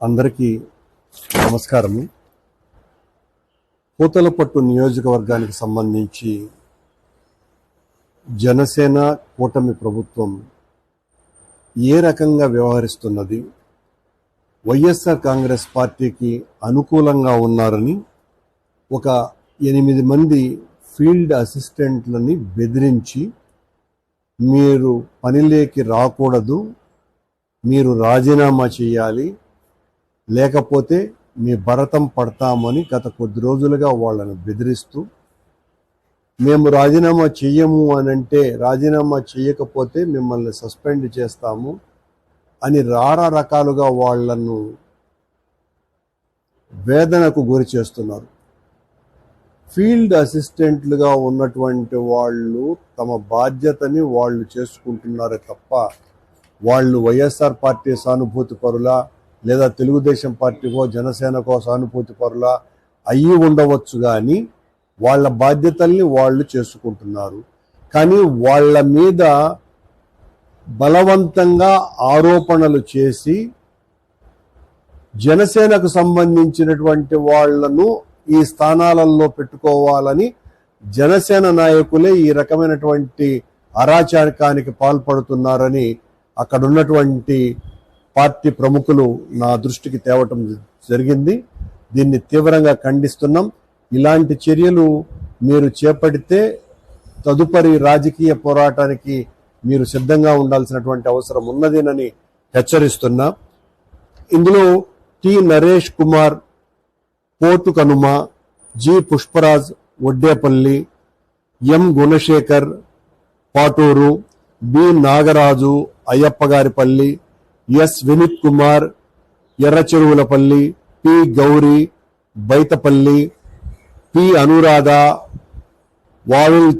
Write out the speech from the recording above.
అందరికీ నమస్కారము. పూతలపట్టు నియోజకవర్గానికి సంబంధించి జనసేన కూటమి ప్రభుత్వం ఏ రకంగా వ్యవహరిస్తున్నది వైఎస్ఆర్ కాంగ్రెస్ పార్టీకి అనుకూలంగా ఉన్నారని ఒక ఎనిమిది మంది ఫీల్డ్ అసిస్టెంట్లని బెదిరించి మీరు పనిలేకి రాకూడదు మీరు రాజీనామా చేయాలి లేకపోతే మీ భరతం పడతామని గత కొద్ది రోజులుగా వాళ్ళని బెదిరిస్తూ మేము రాజీనామా చెయ్యము అని అంటే రాజీనామా చేయకపోతే మిమ్మల్ని సస్పెండ్ చేస్తాము అని రారా రకాలుగా వాళ్ళను వేదనకు గురి చేస్తున్నారు. ఫీల్డ్ అసిస్టెంట్లుగా ఉన్నటువంటి వాళ్ళు తమ బాధ్యతని వాళ్ళు చేసుకుంటున్నారే తప్ప వాళ్ళు వైఎస్ఆర్ పార్టీ సానుభూతి పరులా లేదా తెలుగుదేశం పార్టీకో జనసేనకో సానుభూతి పరుల అయ్యి ఉండవచ్చు కానీ వాళ్ళ బాధ్యతల్ని వాళ్ళు చేసుకుంటున్నారు. కానీ వాళ్ళ మీద బలవంతంగా ఆరోపణలు చేసి జనసేనకు సంబంధించినటువంటి వాళ్ళను ఈ స్థానాలలో పెట్టుకోవాలని జనసేన నాయకులే ఈ రకమైనటువంటి అరాచకానికి పాల్పడుతున్నారని అక్కడున్నటువంటి పార్టీ ప్రముఖులు నా దృష్టికి తేవటం జరిగింది. దీన్ని తీవ్రంగా ఖండిస్తున్నాం. ఇలాంటి చర్యలు మీరు చేపడితే తదుపరి రాజకీయ పోరాటానికి మీరు సిద్ధంగా ఉండాల్సినటువంటి అవసరం ఉన్నదేనని హెచ్చరిస్తున్నా. ఇందులో T Naresh Kumar Potukanuma G Pushparaj Oddepalli M Gunasekhar Paturu B Nagaraju Ayyappagaripalli S Vineeth Kumar Erracheruvulapalli P Gauri Baitapalli P Anuradha Vavil